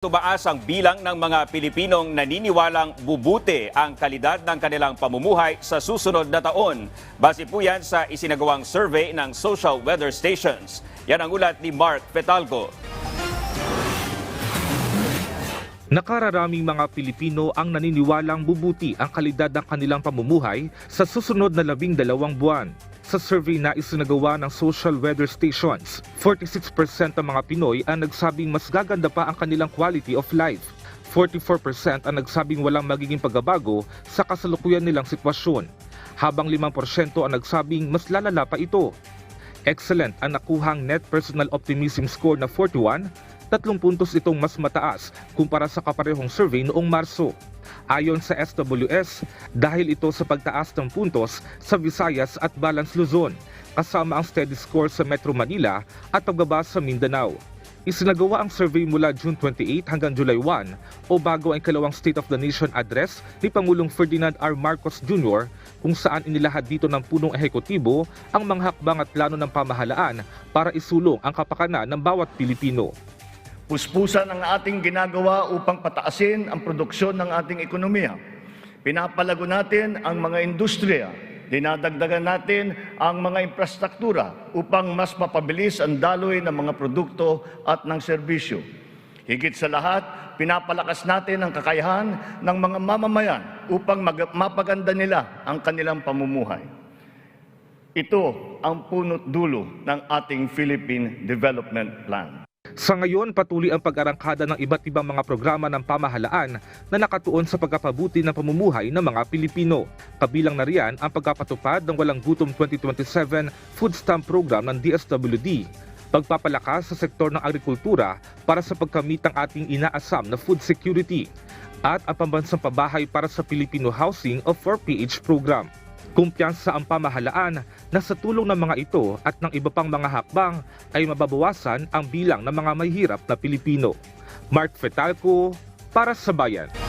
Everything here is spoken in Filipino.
Tumaas ang bilang ng mga Pilipinong naniniwalang bubuti ang kalidad ng kanilang pamumuhay sa susunod na taon. Base po yan sa isinagawang survey ng Social Weather Stations. Yan ang ulat ni Mark Fetalco. Nakararaming mga Pilipino ang naniniwalang bubuti ang kalidad ng kanilang pamumuhay sa susunod na labing dalawang buwan. Sa survey na isinagawa ng Social Weather Stations, 46% ng mga Pinoy ang nagsabing mas gaganda pa ang kanilang quality of life. 44% ang nagsabing walang magiging pagbabago sa kasalukuyan nilang sitwasyon, habang 5% ang nagsabing mas lalala pa ito. Excellent ang nakuhang net personal optimism score na 41, tatlong puntos itong mas mataas kumpara sa kaparehong survey noong Marso. Ayon sa SWS, dahil ito sa pagtaas ng puntos sa Visayas at Balance Luzon, kasama ang steady score sa Metro Manila at pagbaba sa Mindanao. Isinagawa ang survey mula June 28 hanggang July 1 o bago ang ikalawang State of the Nation address ni Pangulong Ferdinand R. Marcos Jr. kung saan inilahad dito ng punong ehekutibo ang mga hakbang at plano ng pamahalaan para isulong ang kapakanan ng bawat Pilipino. Puspusan ang ating ginagawa upang pataasin ang produksyon ng ating ekonomiya. Pinapalago natin ang mga industriya. Dinadagdagan natin ang mga infrastruktura upang mas mapabilis ang daloy ng mga produkto at ng serbisyo. Higit sa lahat, pinapalakas natin ang kakayahan ng mga mamamayan upang mapaganda nila ang kanilang pamumuhay. Ito ang punot dulo ng ating Philippine Development Plan. Sa ngayon, patuloy ang pag-arangkada ng iba't ibang mga programa ng pamahalaan na nakatuon sa pagkapabuti ng pamumuhay ng mga Pilipino. Kabilang na riyan ang pagkapatupad ng Walang Gutom 2027 Food Stamp Program ng DSWD, pagpapalakas sa sektor ng agrikultura para sa pagkamit ng ating inaasam na food security, at ang pambansang pabahay para sa Filipino Housing o 4PH program. Kumpiyansa ang pamahalaan na sa tulong ng mga ito at ng iba pang mga hakbang ay mababawasan ang bilang ng mga mahihirap na Pilipino. Mark Fetalco para sa Bayan.